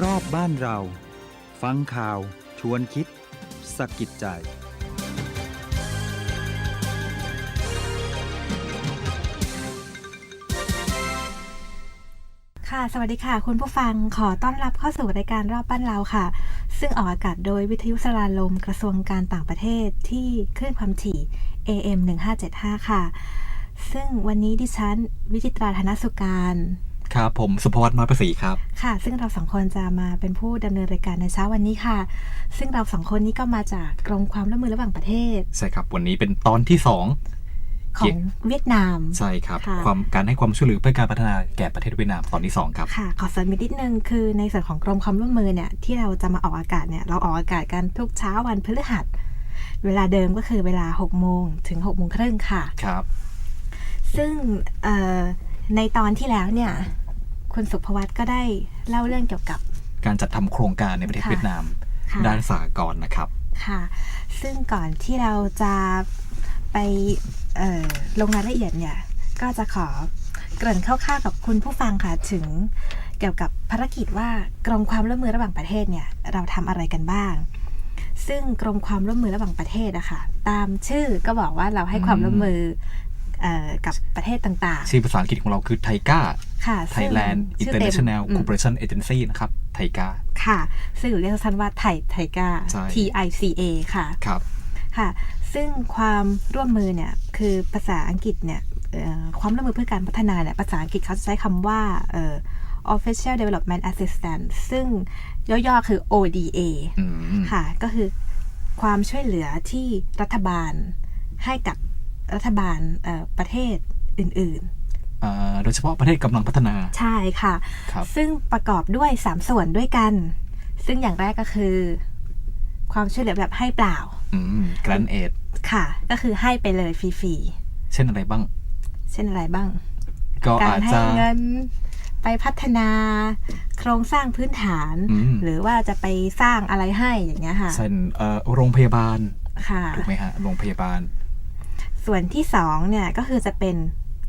รอบบ้านเรา ฟังข่าว ชวนคิดสะกิดใจ ค่ะ สวัสดีค่ะ คุณผู้ฟังขอต้อนรับเข้าสู่รายการรอบบ้านเราค่ะ ซึ่งออกอากาศโดยวิทยุสานลมกระทรวงการต่างประเทศที่คลื่นความถี่ AM 1575 ค่ะ ซึ่งวันนี้ดิฉัน วิจิตราธนสุการ ครับ ผมสุภวัตน้อยประสีครับ ค่ะ ซึ่งเราสองคนจะมาเป็นผู้ดำเนินรายการในเช้าวันนี้ค่ะ ซึ่งเราสองคนนี้ก็มาจากกรมความร่วมมือระหว่างประเทศ ใช่ครับ วันนี้เป็นตอนที่สองของเวียดนาม ใช่ครับค่ะความการให้ความช่วยเหลือเพื่อการพัฒนาแก่ประเทศเวียดนามตอนที่สองครับ ค่ะ ขอเสริมอีกนิดนึงคือในส่วนของกรมความร่วมมือเนี่ยที่เราจะมาออกอากาศเนี่ยเราออกอากาศกันทุกเช้าวันพฤหัส เวลาเดิมก็คือเวลา6โมงถึง6โมงครึ่งค่ะ ครับ ซึ่งเอ่อในตอนที่แล้วเนี่ย คุณสุภวัตก็ได้เล่าเรื่องเกี่ยวกับ การจัดทำโครงการในประเทศค่ะเวียดนามค่ะด้านสหกรณ์นะครับค่ะ ซึ่งก่อนที่เราจะไปเอ่อลงรายละเอียดเนี่ย ก็จะขอเกริ่นคร่าวๆกับคุณผู้ฟังค่ะ ถึงเกี่ยวกับภารกิจว่ากรมความร่วมมือระหว่างประเทศเนี่ย เราทำอะไรกันบ้าง ซึ่งกรมความร่วมมือระหว่างประเทศอะค่ะ ตามชื่อก็บอกว่าเราให้ความร่วมมือเอ่อกับประเทศต่างชื่อภาษาอังกฤษของเราคือไทก้าๆ ค่ะซึ่ง Thailand ชื่อเต็ม International อืม Cooperation Agency นะครับ ไทก้าค่ะ ซึ่งเรียกสั้นๆว่าไทยไทกา ใช่ T I C A ค่ะ ครับ ค่ะ ซึ่งความร่วมมือเนี่ย คือภาษาอังกฤษเนี่ยเอ่อความร่วมมือเพื่อการพัฒนาเนี่ย ภาษาอังกฤษเขาจะใช้คำว่าเอ่อ Official Development Assistance ซึ่งย่อๆคือ ODA อืม ค่ะ ก็คือความช่วยเหลือที่รัฐบาลให้กับรัฐบาลเอ่อประเทศอื่นอ่า โดยเฉพาะประเทศกำลังพัฒนาๆใช่ค่ะครับซึ่งประกอบด้วย 3 ส่วนด้วยกัน ซึ่งอย่างแรกก็คือ ความช่วยเหลือแบบให้เปล่าอืม Grant Aid ค่ะ ก็คือให้ไปเลยฟรีเช่นอะไรบ้างๆเช่นอะไรบ้างก็กาอารจให้จะเงินไปพัฒนาโครงสร้างพื้นฐานอืมหรือว่าจะไปสร้างอะไรให้อย่างเงี้ยค่ะเช่นเอ่อโรงพยาบาลค่ะถูกไหมฮะโรงพยาบาล ส่วนที่สองเนี่ยก็คือจะเป็น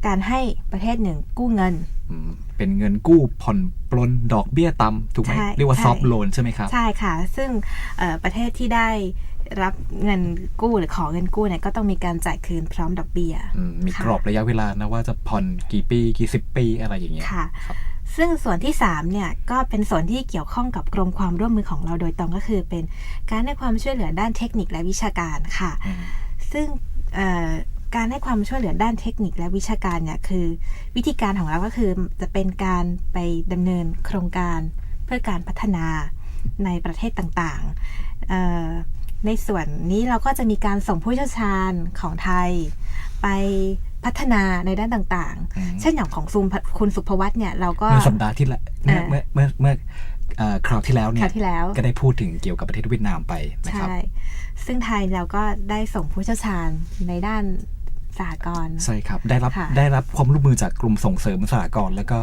การให้ประเทศหนึ่งกู้เงินอืมเป็นเงินกู้ผ่อนปลนดอกเบี้ยต่ำถูกไหมใช่เรียกว่าใช่ซอฟต์โลนใช่ไหมครับ ใช่ค่ะ ซึ่งเอ่อประเทศที่ได้รับเงินกู้หรือขอเงินกู้เนี่ยก็ต้องมีการจ่ายคืนพร้อมดอกเบี้ยอืมมีค่ะกรอบระยะเวลานะว่าจะผ่อนกี่ปีกี่สิบปีอะไรอย่างเงี้ยค่ะครับซึ่งส่วนที่3เนี่ยก็เป็นส่วนที่เกี่ยวข้องกับกรมความร่วมมือของเราโดยตรงก็คือ เป็นการให้ความช่วยเหลือด้านเทคนิคและวิชาการค่ะอืมซึ่งเอ่อ การให้ความช่วยเหลือด้านเทคนิคและวิชาการเนี่ยคือ วิธีการของเราก็คือจะเป็นการไปดำเนินโครงการเพื่อการพัฒนาในประเทศต่างๆเอ่อในส่วนนี้เราก็จะมีการส่งผู้เชี่ยวชาญของไทย ไปพัฒนาในด้านต่างอืมๆเช่นอย่างของซูมคุณสุภวัตเนี่ยเราก็เมื่อสัปดาห์ที่แล้วเมื่อเออเมื่อเมื่อเมื่อเอ่อคราวที่แล้วเนี่ครายวที่แล้วก็ได้พูดถึงเกี่ยวกับประเทศเวียดนามไปนะครับใช่ซึ่งไทยเราก็ได้ส่งผู้เชี่ยวชาญในด้าน สหกรณ์ ใช่ครับ ได้รับค่ะได้รับความร่วมมือจากกลุ่มส่งเสริมสหกรณ์แล้วก็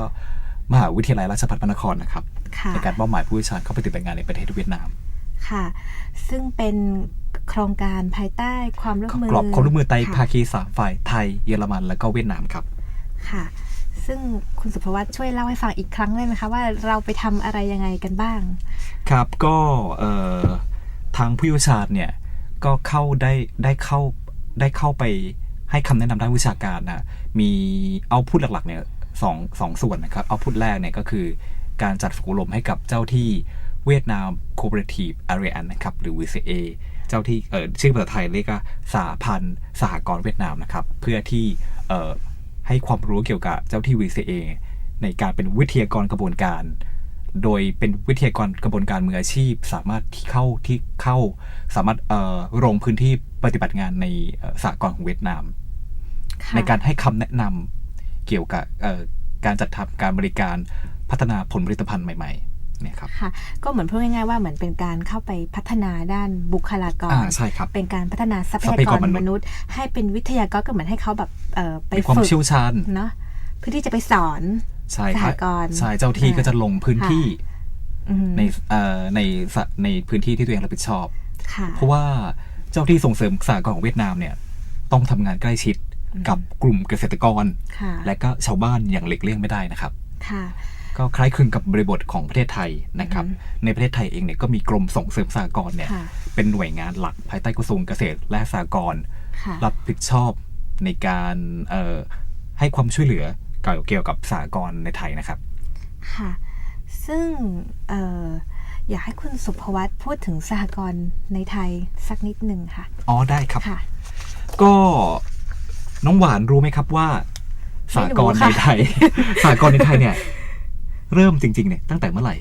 มหาวิทยาลัยราชภัฏพระนครนะครับค่ะ ในการมอบหมายผู้เชี่ยวชาญเข้าไปปฏิบัติงานในประเทศเวียดนามค่ะ ซึ่งเป็นโครงการภายใต้ความร่วมมือกรอบความร่วมมือไตรค่ะภาคีสามฝ่ายไทยเยอรมันแล้วก็เวียดนามครับ ค่ะ ซึ่งคุณสุภวัตช่วยเล่าให้ฟังอีกครั้งได้ไหมคะ ว่าเราไปทำอะไรยังไงกันบ้าง ครับก็เอ่อทางผู้เชี่ยวชาญเนี่ยก็เข้าได้ได้เข้าได้เข้าไป ให้คำแนะนำด้านวิชาการนะมีเอาพูดหลักๆเนี่ยสองสองส่วนนะครับเอาพูดแรกเนี่ยก็คือการจัดฝึกอบรมให้กับเจ้าที่เวียดนาม Cooperative Area นะครับหรือ VCA เจ้าที่เอ่อชื่อภาษาไทยเรียกว่าสหพันธ์สหกรณ์เวียดนามนะครับ เพื่อที่เอ่อให้ความรู้เกี่ยวกับเจ้าที่ VCA ในการเป็นวิทยากรกระบวนการ โดยเป็นวิทยากรกระบวนการมืออาชีพ สามารถที่เข้าที่เข้า สามารถเอ่อลงพื้นที่ปฏิบัติงานในเอ่อสากลของเวียดนามค่ะในการให้คำแนะนำเกี่ยวกับเอ่อการจัดทำการบริการพัฒนาผลผลิตภัณฑ์ใหม่ๆเนี่ยครับค่ะก็เหมือนพูดง่ายๆว่าเหมือนเป็นการเข้าไปพัฒนาด้านบุคลากรอ่าใช่ครับเป็นการพัฒนาทรัพทรัพยายากกรรมนุษย์ ให้เป็นวิทยากรก็เหมือนให้เขาแบบเอ่อไปมีความฝึกเชี่ยวชาญเนาะเพื่อที่จะไปสอนใช่ครับสหกรณ์ใช่เจ้าที่อ่าก็จะลงพื้นที่อืมในเอ่อในสะในพื้นที่ที่ตัวเองรับผิดชอบ ค่ะ เพราะว่าเจ้าที่ส่งเสริมสากลของเวียดนามเนี่ยต้องทำงานใกล้ชิดกับกลุ่มเกษตรกร ค่ะ และก็ชาวบ้านอย่างหลีกเลี่ยงไม่ได้นะครับ ค่ะกก็คล้ายคลึงกับบริบทของประเทศไทยนะครับอือฮึในประเทศไทยเองเนี่ยก็มีกรมส่งเสริมสหกรณ์เนี่ยค่ะ เป็นหน่วยงานหลักภายใต้กระทรวงเกษตรและสหกรณ์ ค่ะ รับผิดชอบในการเอ่อให้ความช่วยเหลือเกี่ยวเกี่ยวกับสหกรณ์ในไทยนะครับ ค่ะ ซึ่งเอ่อ อยากให้คุณสุภวัตพูดถึงสหกรณ์ในไทยสักนิดหนึ่งค่ะ อ๋อได้ครับค่ะ ก็น้องหวานรู้ไหมครับว่าสหกรณ์ในไทยสหกรณ์ในไทยเนี่ย เริ่มจริงๆเนี่ยตั้งแต่เมื่อไหร่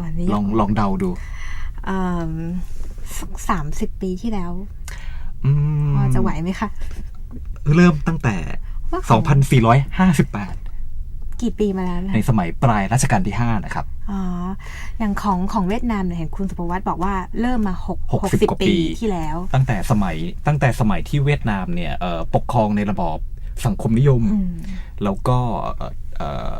วันนี้ลองลองเดาดูเอ่อสักสามสิบปีที่แล้วอืมพอจะไหวไหมคะ เริ่มตั้งแต่ว่าของ2458 กี่ปีมาแล้วนะในสมัยปลายรัชกาลที่ 5 นะครับ อ๋อ อย่างของของเวียดนามเนี่ยเห็นคุณสุภวัตบอกว่าเริ่มมาหกหกสิบกว่าปีปีที่แล้ว ตั้งแต่สมัยตั้งแต่สมัยที่เวียดนามเนี่ยเอ่อปกครองในระบอบสังคมนิยมอืมแล้วก็เอ่อเอ่อ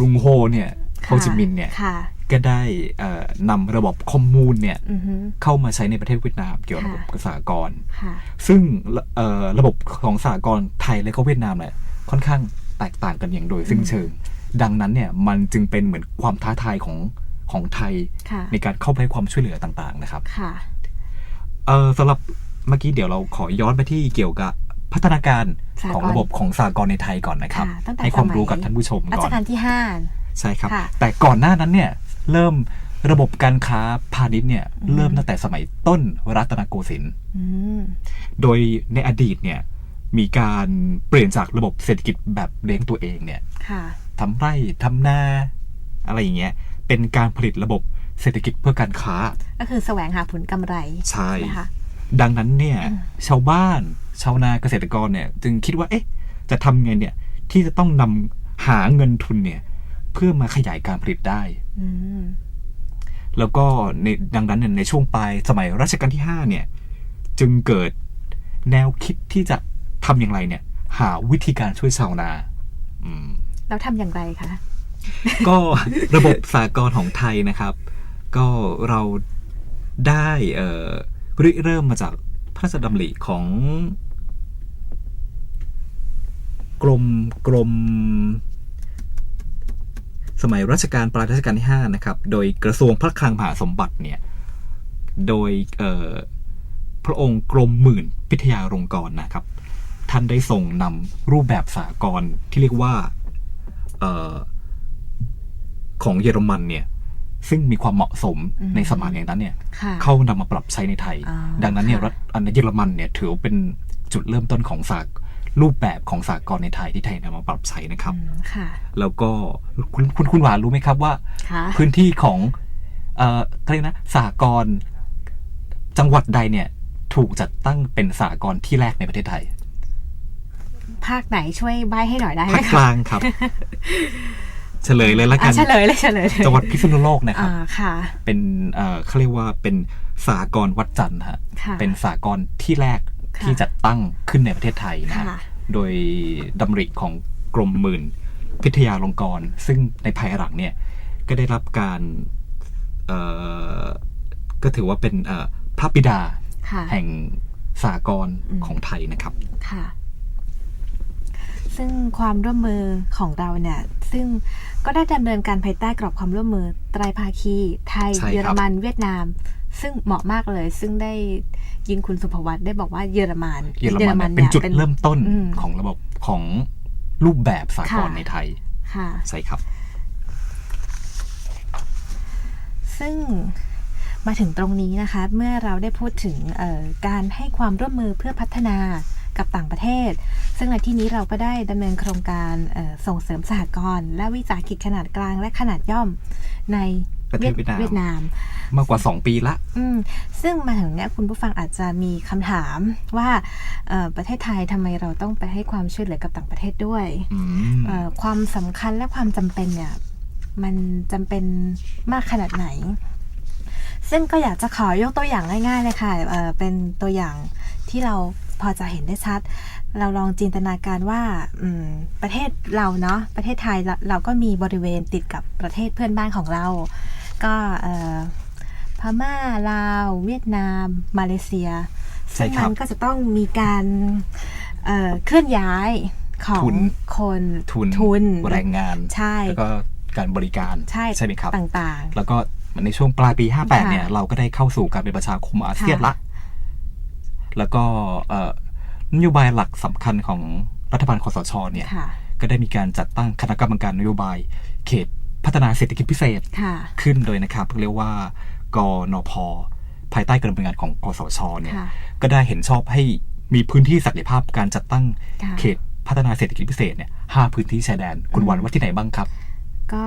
ลุงโฮเนี่ยโฮจิมินห์เนี่ยค่ะก็ได้เอ่อนำระบบคอมมูนเนี่ยอือฮึเข้ามาใช้ในประเทศเวียดนามเกี่ยวกับระบบค่ะสหกรณ์ค่ะซึ่งเอ่อระบบของสหกรณ์ไทยและก็เวียดนามเนี่ยค่อนข้างแตกต่างกันอย่างโดยสิ้นเชิง ดังนั้นเนี่ยมันจึงเป็นเหมือนความท้าทายของของไทยค่ะในการเข้าไปให้ความช่วยเหลือต่างๆนะครับค่ะเออสำหรับเมื่อกี้เดี๋ยวเราขอย้อนไปที่เกี่ยวกับพัฒนาการสหกรณ์ของระบบของสหกรณ์ในไทยก่อนนะครับค่ะตั้งแต่ให้ความรู้สมัยกับท่านผู้ชมรัก่ชอนกาลที่ห้าใช่ครับค่ะแต่ก่อนหน้านั้นเนี่ยเริ่มระบบการค้าพาณิชย์เนี่ยเริ่มตั้งแต่สมัยต้นรัตนโกสินทร์อืมโดยในอดีตเนี่ยมีการเปลี่ยนจากระบบเศรษฐกิจแบบเลี้ยงตัวเองเนี่ยค่ะ ทำไร่ทำนาอะไรอย่างเงี้ยเป็นการผลิตระบบเศรษฐกิจเพื่อการค้า ก็คือแสวงหาผลกำไรใช่นะคะดังนั้นเนี่ยชาวบ้านชาวนาเกษตรกรเนี่ย จึงคิดว่าเอ๊ะ จะทำไงเนี่ย ที่จะต้องนำหาเงินทุนเนี่ย เพื่อมาขยายการผลิตได้อืมแล้วก็ในดังนั้นเนี่ยในช่วงปลายสมัยรัชกาลที่ 5 เนี่ย จึงเกิดแนวคิดที่จะทำอย่างไรเนี่ย หาวิธีการช่วยชาวนา อืม แล้วทำอย่างไรคะ ก็ระบบสากลของไทยนะครับ ก็เราได้เริเริ่มมาจากพระราชดำริของกรมกรมสมัยรัชกาลปลายรัชกาลที่ 5 นะครับ โดยกระทรวงพระคลังมหาสมบัติเนี่ย โดยพระองค์กรมหมื่นพิทยาลงกรณ์นะครับ ท่านได้ส่งนำรูปแบบสากลที่เรียกว่า ของเยอรมันเนี่ยซึ่งมีความเหมาะสมอืมในสมัยนั้นเนี่ยค่ะเข้านำมาปรับใช้ในไทยอ่าดังนั้นเนี่ยค่ะรัฐอันเยอรมันเนี่ยถือว่าเป็นจุดเริ่มต้นของสากรูปแบบของสากลในไทยที่ไทยนำมาปรับใช้นะครับอืมค่ะแล้วก็คุณคุณคุณหวานรู้ไหมครับว่าค่ะพื้นที่ของเอ่ออะไรยกนะสากลจังหวัดใดเนี่ยถูกจัดตั้งเป็นสากลที่แรกในประเทศไทย ภาคไหนช่วยใบให้หน่อยได้ไหมภาคกคะลางครับ เฉลยเลยละกัอะนเฉลยเลยเฉลยเลยจังหวัดพิษณุโลกนะครับอ่าค่ะเป็นเอ่อเขาเรียกว่าเป็นสากลวัดจันทร์ฮะค่ะเป็นสากลที่แรกค่ะที่จัดตั้งขึ้นในประเทศไทยนะค่ะโดยดำริของกรมหมื่นพิทยาลงกรณ์ซึ่งในภายหลังเนี่ยก็ได้รับการเอ่อก็ถือว่าเป็นเอ่อพระบิดาค่ะแห่งสากลอืมของไทยนะครับ ค่ะ ซึ่งความร่วมมือของเราเนี่ย ซึ่งก็ได้ดำเนินการภายใต้กรอบความร่วมมือไตรภาคี ไทย ใช่ครับ เยอรมัน เวียดนาม ซึ่งเหมาะมากเลย ซึ่งได้ยินคุณสุภวัตได้บอกว่าเยอรมันเยอรมันเนี่ยเป็นจุดเริ่มต้นอืมของระบบของรูปแบบสากลค่ะ ในไทยค่ะ ใช่ครับ ซึ่งมาถึงตรงนี้นะคะ เมื่อเราได้พูดถึงเอ่อการให้ความร่วมมือเพื่อพัฒนากับต่างประเทศ ซึ่งในที่นี้เราก็ได้ดำเนินโครงการเอ่อส่งเสริมสหกรณ์และวิสาหกิจขนาดกลางและขนาดย่อมในประเทศเวียดนามเวียดนามมากกว่า 2 ปีละอืมซึ่งมาถึงเนี้ยคุณผู้ฟังอาจจะมีคำถามว่าเอ่อประเทศไทยทำไมเราต้องไปให้ความช่วยเหลือกับต่างประเทศด้วยอืมเอ่อความสำคัญและความจำเป็นเนี่ยมันจำเป็นมากขนาดไหน ซึ่งก็อยากจะขอยกตัวอย่างง่ายๆเลยค่ะเอ่อเป็นตัวอย่างที่เราพอจะเห็นได้ชัด เราลองจินตนาการว่าอืมประเทศเราเนาะประเทศไทยเราเราก็มีบริเวณติดกับประเทศเพื่อนบ้านของเรา ก็เอ่อพม่าลาวเวียดนาม มาเลเซียใช่ซึ่งครัมับนก็จะต้องมีการเอ่อเคลื่อนย้ายของทุนคนทุนทุนแรงงานใช่แล้วก็การบริการใช่ใช่ไหมครับต่างแล้วก็ในช่วงปลายปี 58 เนี่ยค่ะเราก็ได้เข้าสู่การเป็นประชาคมอาเซียนค่ะละ แล้วก็เอ่อ นโยบายหลักสำคัญของรัฐบาลคอสชเนี่ยๆค่ะก็ได้มีการจัดตั้งคณะกรรมการนโยบาย เขตพัฒนาเศรษฐกิจพิเศษค่ะขึ้นโดยนะครับเรียกว่ากนพภายใต้การดำเนินงานของกสชเนี่ยค่ะก็ได้เห็นชอบให้มีพื้นที่ศักยภาพการจัดตั้งค่ะเขตพัฒนาเศรษฐกิจพิเศษเนี่ยห้าพื้นที่ชายแดนคุณวันว่าที่ไหนบ้างครับ ก็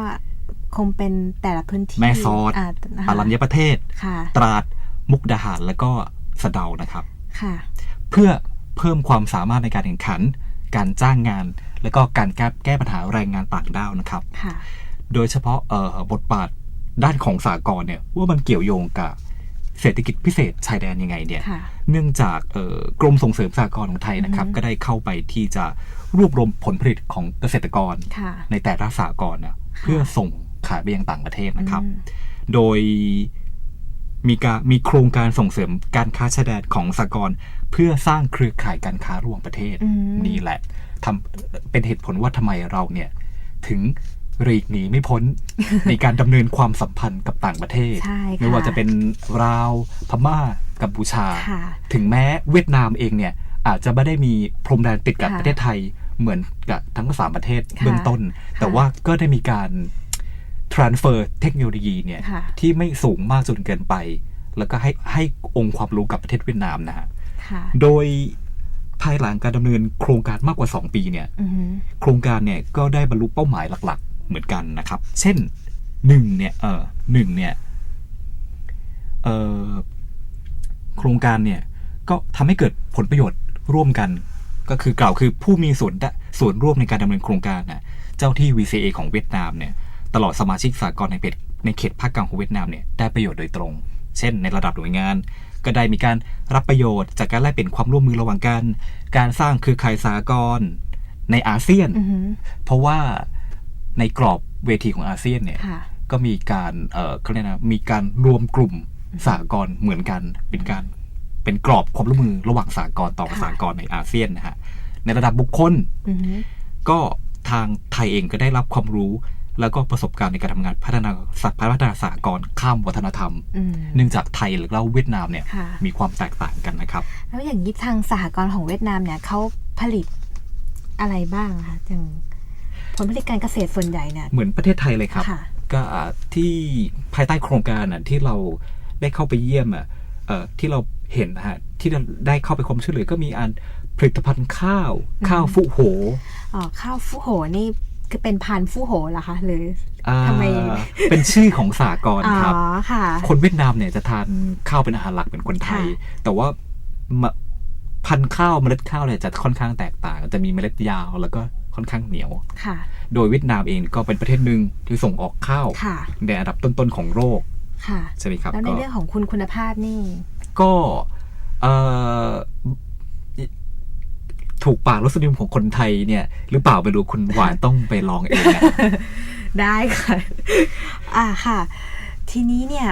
คงเป็นแต่ละพื้นที่แม่สอดานะคะอารัญญประเทศค่ะตราดมุกดาหารแล้วก็สะเดานะครับ ค่ะ เพื่อ เพิ่มความสามารถในการแข่งขัน การจ้างงาน แล้วก็การแก้แก้ปัญหาแรงงานต่างด้าวนะครับค่ะโดยเฉพาะเอ่อบทบาทด้านของสากลเนี่ยว่ามันเกี่ยวโยงกับเศรษฐกิจพิเศษชายแดนยังไงเนี่ยค่ะเนื่องจากเอ่อกรมส่งเสริมสากลของไทยนะครับอือฮึก็ได้เข้าไปที่จะรวบรวมผลผลิตของเกษตรกรค่ะในแต่ละสากลนะเพื่อส่งขายไปยังต่างประเทศนะครับอืมโดย มีการมีโครงการส่งเสริมการค้าชายแดนของสากลเพื่อสร้างเครือข่ายการค้าระหว่างประเทศอืมนี่แหละทำเป็นเหตุผลว่าทำไมเราเนี่ย ถึงหลีกหนีไม่พ้น ในการดำเนินความสัมพันธ์กับต่างประเทศใช่ค่ะไม่ว่าจะเป็นลาวพม่ากัมพูชาค่ะถึงแม้เวียดนามเองเนี่ย อาจจะไม่ได้มีพรมแดนติดกับค่ะประเทศไทยเหมือนกับทั้งสามประเทศค่ะเบื้องต้น แต่ค่ะว่าก็ได้มีการ transfer เทคโนโลยีเนี่ยค่ะที่ไม่สูงมากจนเกินไป แล้วก็ให้ให้องค์ความรู้กับประเทศเวียดนามนะฮะค่ะโดยภายหลังการดำเนินโครงการมากกว่า 2 ปีเนี่ยอือหือโครงการเนี่ยก็ได้บรรลุเป้าหมายหลักๆ เหมือนกันนะครับ เช่นหนึ่งเนี่ยเออหนึ่งเนี่ยเออโครงการเนี่ยก็ทำให้เกิดผลประโยชน์ร่วมกัน ก็คือกล่าวคือผู้มีส่วนได้ส่วนร่วมในการดำเนินโครงการนะเจ้าที่ VCA ของเวียดนามเนี่ย ตลอดสมาชิกสากลในเขตในเขตภาคกลางของเวียดนามเนี่ยได้ประโยชน์โดยตรง เช่น ในระดับหน่วยงาน ก็ได้มีการรับประโยชน์ จากการแลกเปลี่ยนความร่วมมือระหว่างกัน การสร้างเครือข่ายสากลในอาเซียนอือหือเพราะว่าในกรอบเวทีของอาเซียนเนี่ยค่ะก็มีการเอ่อเขาเรียกนะมีการรวมกลุ่มสากลเหมือนกันเป็นการเป็นกรอบความร่วมมือระหว่างสากลต่อค่ะสากลในอาเซียนนะฮะในระดับบุคคลอือหือก็ทางไทยเองก็ได้รับความรู้ แล้วก็ประสบการณ์ในการทำงานพัฒนาสัพัฒนาสากลข้ามวัฒนธรรมอืมเนื่องจากไทยหรือเราเวียดนามเนี่ยค่ะมีความแตกต่างกันนะครับ แล้วอย่างนี้ทางสหกรณ์ของเวียดนามเนี่ยเขาผลิตอะไรบ้างคะอย่างผลผลิตการเกษตรส่วนใหญ่เนี่ยเหมือนประเทศไทยเลยครับค่ะก็อ่าที่ภายใต้โครงการอะที่เราได้เข้าไปเยี่ยมอะเอ่อที่เราเห็นนะฮะที่เราได้เข้าไปความช่วยเหลือก็มีอันผลิตภัณฑ์ข้าว ข้าวฟุโหอ๋อข้าวฟูโหนี่ คือเป็นพันธุ์ฟูโหเหรอคะหรืออ่าทำไมเป็นชื่อของสากลอ๋อครับค่ะคนเวียดนามเนี่ยจะทานข้าวเป็นอาหารหลักเป็นคนไทยค่ะแต่ว่ามะพันธุ์ข้าวเมล็ดข้าวเนี่ยจะค่อนข้างแตกต่าง จะมีเมล็ดยาวแล้วก็ค่อนข้างเหนียวค่ะโดยเวียดนามเองก็เป็นประเทศหนึ่งที่ส่งออกข้าวค่ะในอันดับต้นๆของโลกค่ะใช่ไหมครับแล้วในก็เรื่องของคุณคุณภาพนี่ ก็เอ่อ ถูกปากรสนิยมของคนไทยเนี่ย หรือเปล่าไม่รู้คุณหวานต้องไปลองเองนะ ได้ค่ะ อ่าค่ะ ทีนี้เนี่ย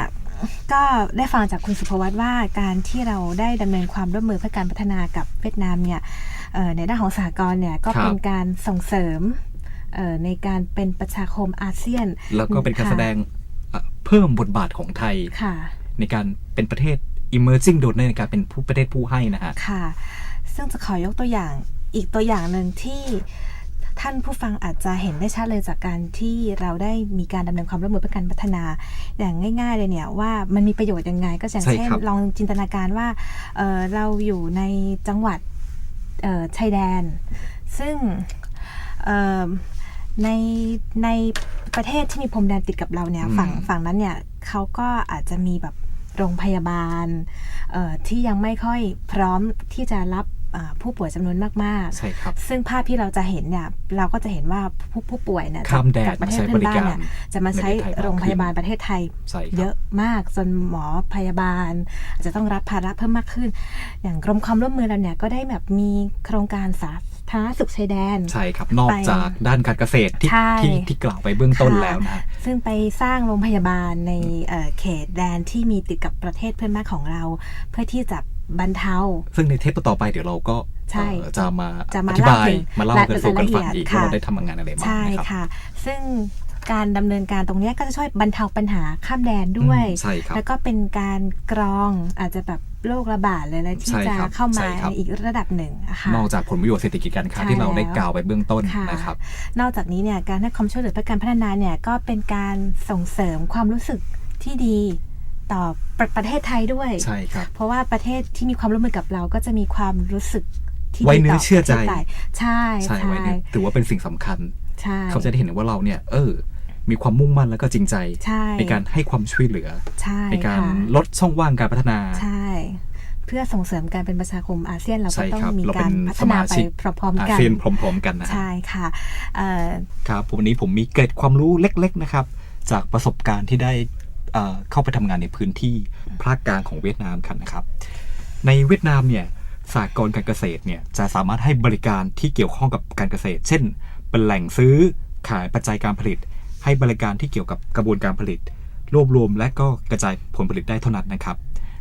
ก็ได้ฟังจากคุณสุภวัตว่าการที่เราได้ดำเนินความร่วมมือเพื่อการพัฒนากับเวียดนามเนี่ยเอ่อในด้านของสหกรณ์เนี่ยก็ครับเป็นการส่งเสริมเอ่อในการเป็นประชาคมอาเซียนแล้วก็เป็นการค่ะแสดงเอ่อเพิ่มบทบาทของไทย ค่ะ ในการเป็นประเทศ emerging donor ในการเป็นผู้ประเทศผู้ให้นะฮะ ค่ะ ซึ่งจะขอยกตัวอย่างอีกตัวอย่างหนึ่งที่ท่านผู้ฟังอาจจะเห็นได้ชัดเลยจากการที่เราได้มีการดำเนินความร่วมมือเพื่อการพัฒนาอย่างง่าย ๆ เลยเนี่ยว่ามันมีประโยชน์ยังไง ก็อย่างใช่เช่นครับลองจินตนาการว่าเอ่อเราอยู่ในจังหวัดเอ่อชายแดน ซึ่งเอ่อในในประเทศที่มีพรมแดนติดกับเราเนี่ยอืมฝั่งฝั่งนั้นเนี่ยเขาก็อาจจะมีแบบโรงพยาบาลเอ่อที่ยังไม่ค่อยพร้อมที่จะรับอ่า ผู้ป่วยจำนวนมากใช่ครับๆซึ่งภาพที่เราจะเห็นเนี่ยเราก็จะเห็นว่าผู้ผู้ป่วยเนี่ยข้ามแดนจากประเทศมาใช้เพื่อนบ้านบริการเนี่ยจะมาใช้ในประเทศไทยมากขึ้นโรงพยาบาลประเทศไทยใช่ครับเยอะมากจนหมอพยาบาลอาจจะต้องรับภาระเพิ่มมากขึ้น อย่างกรมความร่วมมือเราเนี่ยก็ได้แบบมีโครงการสาธารณสุขชายแดน ใช่ครับ นอกไปจากด้านการเกษตรที่ใช่ที่ที่กล่าวไปเบื้องต้นค่ะแล้วนะฮะซึ่งไปสร้างโรงพยาบาลในเอ่อเขตแดนที่มีติดกับประเทศเพื่อนบ้านของเรา เพื่อที่จะ บรรเทา ซึ่งในเทปต่อไปเดี๋ยวเราก็ใช่เอ่อจะมาจะมาอธิบายเล่าถึงมาเล่ากันสู่กันฟังรายละเอียดอีกค่ะว่าเราได้ทำงานอะไรบ้างใช่นะครับค่ะ ซึ่งการดำเนินการตรงเนี้ยก็จะช่วยบรรเทาปัญหาข้ามแดนด้วยอืมใช่ครับแล้วก็เป็นการกรองอาจจะแบบโรคระบาดเลยนะที่ใช่จะครับเข้าใช่มาครับอีกระดับหนึ่งอะค่ะนอกจากผลประโยชน์เศรษฐกิจการค้าใช่ที่เราได้แล้วกล่าวไปเบื้องต้นค่ะนะครับ นอกจากนี้เนี่ยการให้ความช่วยเหลือเพื่อการพัฒนาเนี่ยก็เป็นการส่งเสริมความรู้สึกที่ดี ต่อประประเทศไทยด้วย ใช่ครับ เพราะว่าประเทศที่มีความร่วมมือกับเราก็จะมีความรู้สึกที่ดีไว้เนื้อต่เชื่อใจประทศไทยใช่ใช่ใช่ไว้เนี่ยถือว่าเป็นสิ่งสำคัญ ใช่ เขาจะได้เห็นว่าเราเนี่ย เออ มีความมุ่งมั่นแล้วก็จริงใจ ใช่การให้ความช่วยเหลือ ใช่ในการค่ะลดช่องว่างการพัฒนา ใช่ เพื่อส่งเสริมการเป็นประชาคมอาเซียนเราใช่ก็ต้อครับงมีเราเป็การนพัฒนาสมาไปชิก พร้อมอาๆกัน เซียนพร้อมๆกันนะฮะ ใช่ค่ะเอ่อ ครับผมวันนี้ผมมีเกร็ดความรู้เล็ก ๆ นะครับ จากประสบการณ์ที่ได้ เอ่อเข้าไปทำงานในพื้นที่ภาคกลางของเวียดนามกันนะครับ ในเวียดนามเนี่ยสากลการเกษตรเนี่ยจะสามารถให้บริการที่เกี่ยวข้องกับการเกษตร เช่น เป็นแหล่งซื้อขายปัจจัยการผลิต ให้บริการที่เกี่ยวกับกระบวนการผลิต รวบรวมและก็กระจายผลผลิตได้เท่านั้นนะครับ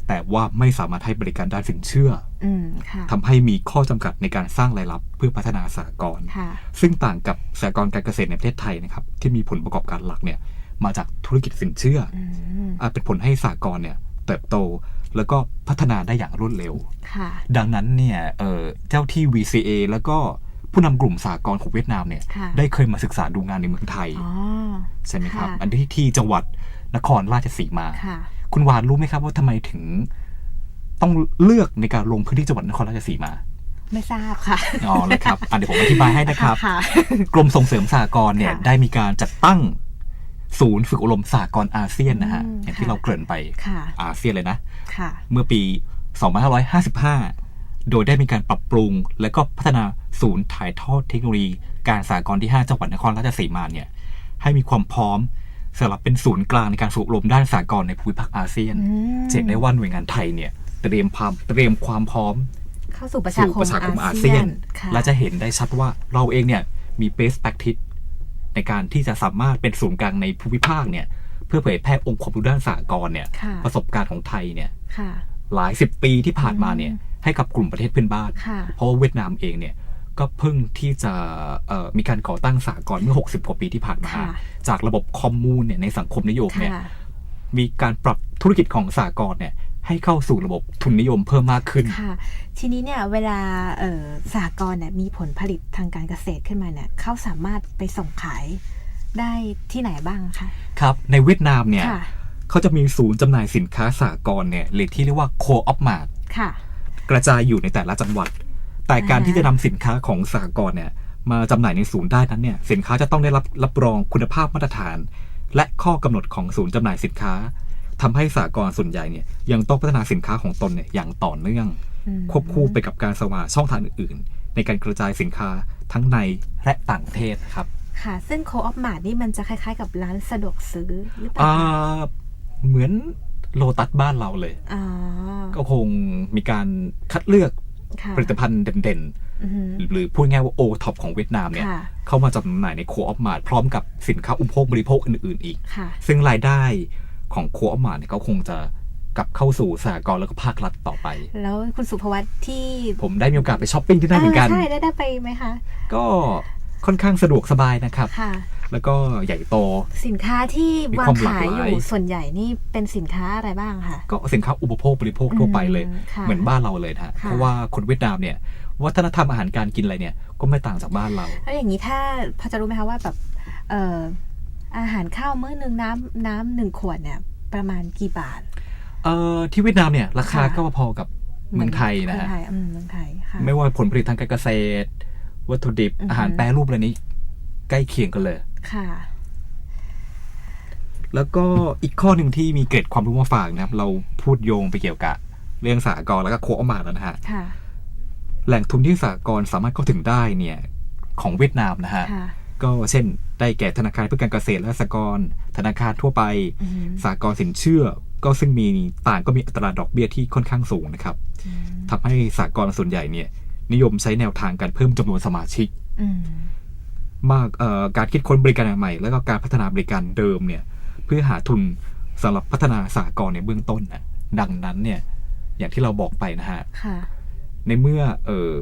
แต่ว่าไม่สามารถให้บริการด้านสินเชื่ออืมค่ะทำให้มีข้อจำกัดในการสร้างรายรับเพื่อพัฒนาสากลค่ะซึ่งต่างกับสากลการเกษตรในประเทศไทยนะครับ ที่มีผลประกอบการหลักเนี่ย มาจากธุรกิจสินเชื่อออืมอาจเป็นผลให้สากลเนี่ยเติบโตแล้วก็พัฒนาได้อย่างรวดเร็วค่ะดังนั้นเนี่ยเอ่อเจ้าที่ VCA แล้วก็ผู้นำกลุ่มสากลของเวียดนามเนี่ยค่ะได้เคยมาศึกษาดูงานในเมืองไทยอ๋อใช่ไหมครับค่ะอันที่ที่จังหวัดนครราชสีมาค่ะคุณวานรู้ไหมครับว่าทำไมถึงต้องเลือกในการลงพื้นที่จังหวัดนครราชสีมา ไม่ทราบค่ะ อ๋อเลยครับอะเดี๋ยวผมอธิบายให้นะครับค่ะกรมส่งเสริมสหกรณ์เนี่ยค่ะได้มีการจัดตั้ง ศูนย์ฝึกอบรมสหกรณ์อาเซียนนะฮะอืมอย่างที่ค่ะเราเกริ่นไปค่ะอาเซียนเลยนะค่ะเมื่อปี 2555 โดยได้มีการปรับปรุง และก็พัฒนาศูนย์ถ่ายทอดเทคโนโลยี การสหกรณ์ที่ 5 จังหวัดนครราชสีมาเนี่ยให้มีความพร้อมสำหรับเป็นศูนย์กลางในการฝึกอบรมด้านสหกรณ์ในภูมิภาคอาเซียนอืมจะเห็นได้ว่าหน่วยงานไทยเนี่ยเตรียมความเตรียมความพร้อม เข้าสู่ประชาสู่คมประชาคมอาอาเซีเซียยนนค่ะและจะเห็นได้ชัดว่าเราเองเนี่ยมี best practice ในการที่จะสามารถเป็นศูนย์กลางในภูมิภาคเนี่ย เพื่อเผยแพร่องค์ความรู้ด้านสากลเนี่ยค่ะประสบการณ์ของไทยเนี่ยค่ะหลายสิบปีที่ผ่านมาเนี่ยให้กับกลุ่มประเทศเพื่อนบ้านค่ะเพราะว่าเวียดนามเองเนี่ยก็เพิ่งที่จะเอ่อมีการก่อตั้งสากลเมื่อ 60กว่าปีที่ผ่านมาค่ะจากระบบคอมมูนเนี่ยในสังคมนิยมเนี่ยค่ะมีการปรับธุรกิจของสากลเนี่ย ให้เข้าสู่ระบบทุนนิยมเพิ่มมากขึ้นค่ะทีนี้เนี่ยเวลาเอ่อสหกรณ์เนี่ยมีผลผลิตทางการเกษตรขึ้นมาเนี่ยเขาสามารถไปส่งขายได้ที่ไหนบ้างคะครับในเวียดนามเนี่ยค่ะเขาจะมีศูนย์จำหน่ายสินค้าสากลเนี่ยหรือที่เรียกว่าโคออฟมาร์ค่ะกระจายอยู่ในแต่ละจังหวัด แต่การอ่าที่จะนำสินค้าของสากลเนี่ยมาจำหน่ายในศูนย์ได้นั้นเนี่ยสินค้าจะต้องได้รับรับรองคุณภาพมาตรฐาน และข้อกำหนดของศูนย์จำหน่ายสินค้า ทำให้สากลส่วนใหญ่เนี่ยยังต้องพัฒนาสินค้าของตนเนี่ยอย่างต่อเนื่องอืมควบคู่ไปกับการสว่างช่องทางอื่นๆ ในการกระจายสินค้าทั้งในและต่างประเทศครับ ค่ะ ซึ่งโคออฟมาร์ทนี่มันจะคล้ายๆ กับร้านสะดวกซื้อหรือเปล่าอ่คะาเหมือนโลตัสบ้านเราเลยอ๋อก็คงมีการคัดเลือกค่ะผลิตภัณฑ์เด่นอือหือๆหรือพูดง่ายว่าโอท็อปของเวียดนามเนี่ยค่ะเข้ามาจำหน่ายในโคออฟมาร์ทพร้อมกับสินค้าอุปโภคบริโภคอื่นๆอีกค่ะซึ่งรายได้ ของโคออฟมาร์ทเนี่ยก็คงจะกลับเข้าสู่สหกรณ์แล้วก็ภาครัฐต่อไป แล้วคุณสุภวัตที่ผมได้มีโอกาสไปช้อปปิ้งที่นั่นเหมือนกันใช่ได้ได้ไปไหมคะ ก็ค่อนข้างสะดวกสบายนะครับค่ะแล้วก็ใหญ่โต สินค้าที่มีวาคงวามหลากขายหอลายยู่ส่วนใหญ่นี่เป็นสินค้าอะไรบ้างคะก็สินค้าอุปโภคบริโภคทั่วไปเลยอืมค่ะเหมือนบ้านเราเลยนะฮะค่ะเพราะว่าคนเวียดนามเนี่ย วัฒนธรรมอาหารการกินอะไรเนี่ยก็ไม่ต่างจากบ้านเราแล้วอย่างนี้ถ้าพอจะรู้ไหมคะว่าแบบเอ่ออาหารข้าวมื้อหนึ่งน้ำน้ำหนึ่งขวดเนี่ยประมาณกี่บาท เอ่อที่เวียดนามเนี่ยราคาค่ะก็พอกับเมืองไทยนะเมือฮะงไทยอืมเมืองไทยค่ะไม่ว่าผลผลิตทางการเกษตร วัตถุดิบอือฮึอาหารแปรรูปอะไรนี้ ใกล้เคียงกันเลยค่ะ แล้วก็อีกข้อหนึ่งที่มีเกร็ดความรู้มาฝากนะครับ เราพูดโยงไปเกี่ยวกับ เรื่องสหกรณ์แล้วก็โคออมาแล้วนะฮะค่ะแหล่งทุนที่สหกรณ์สามารถเข้าถึงได้เนี่ย ของเวียดนามนะฮะค่ะ ก็เช่น ได้แก่ธนาคารเพื่อการเกษตรและสหกรณ์ธนาคารทั่วไปอือหือสหกรณ์สินเชื่อ ก็ซึ่งมีต่างก็มีอัตราดอกเบี้ยที่ค่อนข้างสูงนะครับอืมทำให้สหกรณ์ส่วนใหญ่เนี่ย นิยมใช้แนวทางการเพิ่มจำนวนสมาชิกอืมมากเอ่อการคิดค้นบริการใหม่ แล้วก็การพัฒนาบริการเดิมเนี่ย เพื่อหาทุนสำหรับพัฒนาสหกรณ์ในเบื้องต้นนะดังนั้นเนี่ย อย่างที่เราบอกไปนะฮะค่ะในเมื่อเออ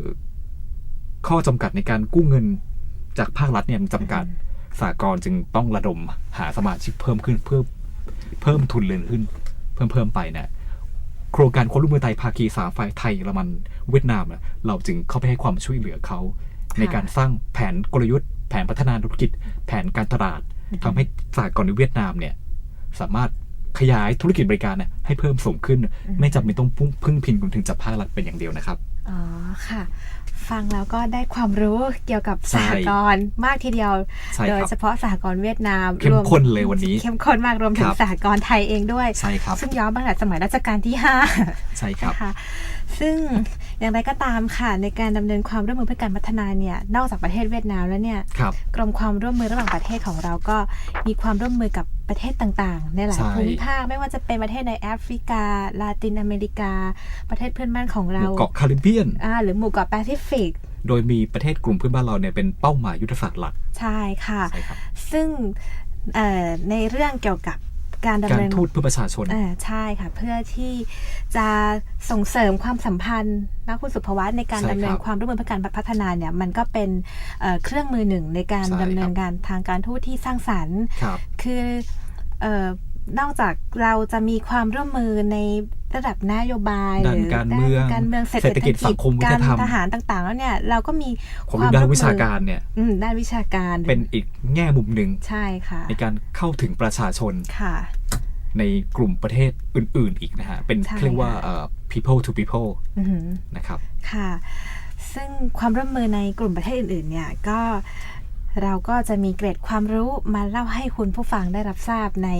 ข้อจำกัดในการกู้เงิน จากภาครัฐเนี่ยมันจำกัดสากลจึงต้องระดมหาสมาชิกเพิ่มขึ้นเพื่อเพิ่มทุนเรือนขึ้น เพิ่มเพิ่มไปนะโครงการความร่วมมือไตรภาคีสามฝ่ายไทยเยอรมันเวียดนามนะเราจึงเข้าไปให้ความช่วยเหลือเขา ในการสร้างแผนกลยุทธ์ แผนพัฒนาธุรกิจ แผนการตลาดทำให้สากลในเวียดนามเนี่ยสามารถขยายธุรกิจบริการเนี่ยให้เพิ่มสูงขึ้น ไม่จำเป็นต้องพึ่งพิงถึงจากภาครัฐเป็นอย่างเดียวนะครับ อ๋อค่ะ ฟังแล้วก็ได้ความรู้เกี่ยวกับใช่สหกรณ์มากทีเดียว ใช่โดยครับเฉพาะสหกรณ์เวียดนามเข้มรวข้นเลยวันนี้ เข้มข้นมากรวมถึคงรับ สหกรณ์ไทยเองด้วย ใช่ครับ ซึ่งย้อนมาตั้งแต่สมัยรัชกาลที่ 5 ใช่ครับ นะคะซึ่ง อย่างไรก็ตามค่ะ ในการดำเนินความร่วมมือเพื่อการพัฒนาเนี่ยนอกจากประเทศเวียดนามแล้วเนี่ยครับกรมความร่วมมือระหว่างประเทศของเราก็มีความร่วมมือกับประเทศต่างๆ ในหลายใช่ภูมิภาคไม่ว่าจะเป็นประเทศในแอฟริกา ลาตินอเมริกา ประเทศเพื่อนบ้านของหเรามู่เกาะคาริบเบียนอ่าหรือหมู่เกาะแปซิฟิกโดยมีประเทศกลุ่มเพื่อนบ้านเราเนี่ยเป็นเป้าหมายยุทธศาสตร์หลัก ใช่ค่ะใช่ครับซึ่งเอ่อในเรื่องเกี่ยวกับ การดำการเนิน ทูตเพื่อประชาชน อ่าใช่ค่ะ เพื่อที่จะส่งเสริมความสัมพันธ์นะคุณสุภวัตในการใช่ครับดำเนินความร่วมมือเพื่อการพัฒนาเนี่ยมันก็เป็นเอ่อเครื่องมือหนึ่งในการใช่ครับดำเนินการทางการทูตที่สร้างสรรค์ ครับ คือเอ่อนอกจากเราจะมีความร่วมมือใน ระดับนโยบายด้านหรือการเมืองด้นการเมืองเศรษเศรษฐกิจสังคมวัฒการนธรรมทหารต่างๆ แล้วเนี่ยเราก็มีความรู้ด้านวิชาการเนี่ยอืมด้านวิชาการเป็นอีกแง่มุมหนึ่งใช่ค่ะในการเข้าถึงประชาชนค่ะ ในกลุ่มประเทศอื่น ๆ อีกนะฮะเป็นใช่เรียกว่าค่ะเอ่อ people to people อือหือนะครับค่ะ ซึ่งความร่วมมือในกลุ่มประเทศอื่น ๆ เนี่ยก็เราก็จะมีเกร็ดความรู้มาเล่าให้คุณผู้ฟังได้รับทราบใน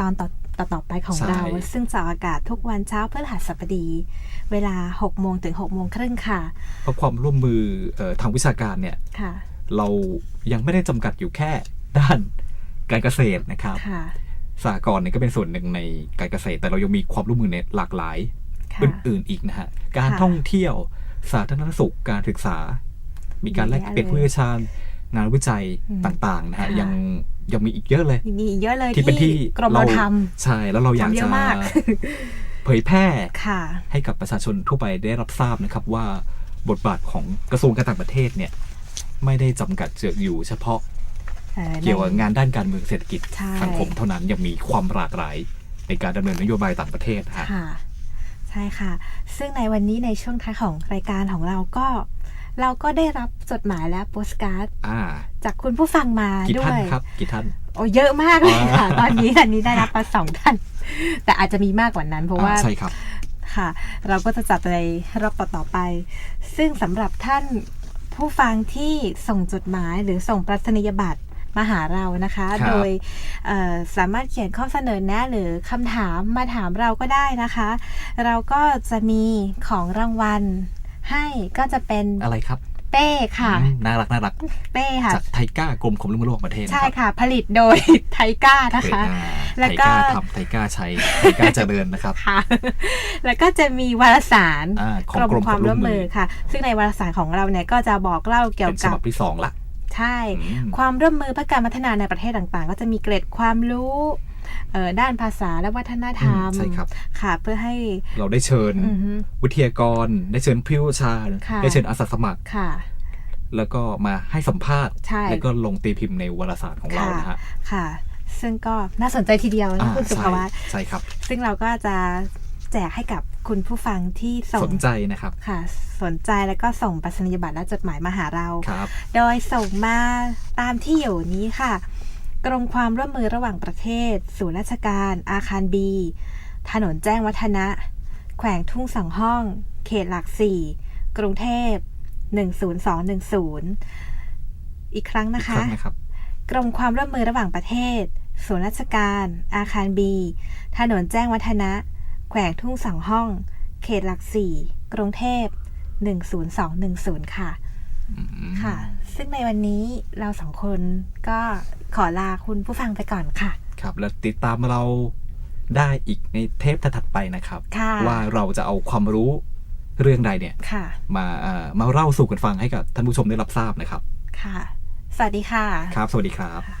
ตอนต่อ ต่อต่อไปของใช่เรา ซึ่งจะออกอากาศทุกวันเช้าเพื่อหัสบดี เวลา 6 โมงถึง 6 โมงครึ่งค่ะ เพราะความร่วมมือเอ่อทางวิชาการเนี่ยค่ะเรายังไม่ได้จำกัดอยู่แค่ด้านการเกษตรนะครับค่ะสหกรณ์เนี่ยก็เป็นส่วนหนึ่งในการเกษตร แต่เรายังมีความร่วมมือในหลากหลายค่ะอื่นๆอีกนะฮะการค่ะท่องเที่ยวสาธารณสุขการศึกษา มีการแลกเปลี่ยนผู้เชี่ยวชาญ งานวิจัยอืมต่างๆนะฮะค่ะยังยังมีอีกเยอะเลย มีอีกเยอะเลยที่เป็นที่กรมเราทใช่แล้วเราอยากทำเยจะอะมากเผยแพร่ำค่ะให้กับประชาชนทั่วไปได้รับทราบนะครับว่าบทบาทของกระทรวงการต่างประเทศเนี่ยไม่ได้จำกัดอยู่เฉพาะอ่อในเกี่ยวกับงานด้านการเมืองเศรษฐกิจใช่สังคมเท่านั้นยังมีความหลากหลายในการดำเนินนโยบายต่างประเทศฮะค่ะใช่ค่ะ ซึ่งในวันนี้ในช่วงท้ายของรายการของเราก็ เราก็ได้รับจดหมายและโปสการ์ดอ่าจากคุณผู้ฟังมากี่ด้ท่าวนยครับ กี่ท่าน โอ้เยอะมากเลยค่ะอ่าตอนนี้อันนี้ได้รับมาสองท่าน แต่อาจจะมีมากกว่านั้น เพราะว่าอ่าใช่ครับค่ะ เราก็จะจัดในรอบต่อๆไป ซึ่งสำหรับท่านผู้ฟังที่ส่งจดหมายหรือส่งปรัชนียบัตรมาหาเรานะคะครับโดยเอ่อสามารถเขียนข้อเสนอแนะหรือคำถามมาถามเราก็ได้นะคะ เราก็จะมีของรางวัล ให้ก็จะเป็นอะไรครับ เป้ค่ะอืมน่ารักน่ารักเป้ค่ะ จากไทก้ากรมขนส่งโลกประเทศนะใช่ครับค่ะ ผลิตโดย ไทก้านะคะอ่าแล้วไทก็ ก้าทำไทก้าใช้ไทก้าเจริญนะครับค่ะ แล้วก็จะมีวารสารอ่าของกรมกรมความร่วมมือความร่วมมือค่ะ ซึ่งในวารสารของเราเนี่ยก็จะบอกเล่าเกี่ยวเป็นฉกับบับที่สองละใช่ อืม ความร่วมมือเพื่อการพัฒนาในประเทศต่างๆ ก็จะมีเกร็ดความรู้เอ่อ ด้านภาษาและวัฒนธรรมอืมใช่ครับค่ะเพื่อให้เราได้เชิญอือฮึวิทยากร ได้เชิญผู้เชี่ยวชาญค่ะได้เชิญอาสาสมัครค่ะแล้วก็มาให้สัมภาษณ์ใช่แล้วก็ลงตีพิมพ์ในวารสารของเรานะฮะค่ะ ซึ่งก็น่าสนใจทีเดียวนะอ่าคุณสุภใช่วัตใช่ครับ ซึ่งเราก็จะแจกให้กับคุณผู้ฟังที่ส่สงนใจนะครับค่ะ สนใจแล้วก็ส่งปรัชนียบัตรและจดหมายมาหาเราครับโดยส่งมาตามที่อยู่นี้ค่ะ กรมความร่วมมือระหว่างประเทศ ศูนย์ราชการ อาคารบี ถนนแจ้งวัฒนะ แขวงทุ่งสองห้อง เขตหลักสี่ กรุงเทพ 10210 อีกครั้งอีนะกคคะรั้งนะครับกรมความร่วมมือระหว่างประเทศ ศูนย์ราชการ อาคารบี ถนนแจ้งวัฒนะ แขวงทุ่งสองห้อง เขตหลักสี่ กรุงเทพ 10210 ค่ะอืม ค่ะ ซึ่งในวันนี้เราสองคนก็ขอลาคุณผู้ฟังไปก่อนค่ะ ครับแล้วติดตามเราได้อีกในเทปถัดๆไปนะครับค่ะว่าเราจะเอาความรู้เรื่องใดเนี่ยค่ะมาเอ่อมาเล่าสู่กันฟังให้กับท่านผู้ชมได้รับทราบนะครับ ค่ะ สวัสดีค่ะ ครับ สวัสดีครับค่ะ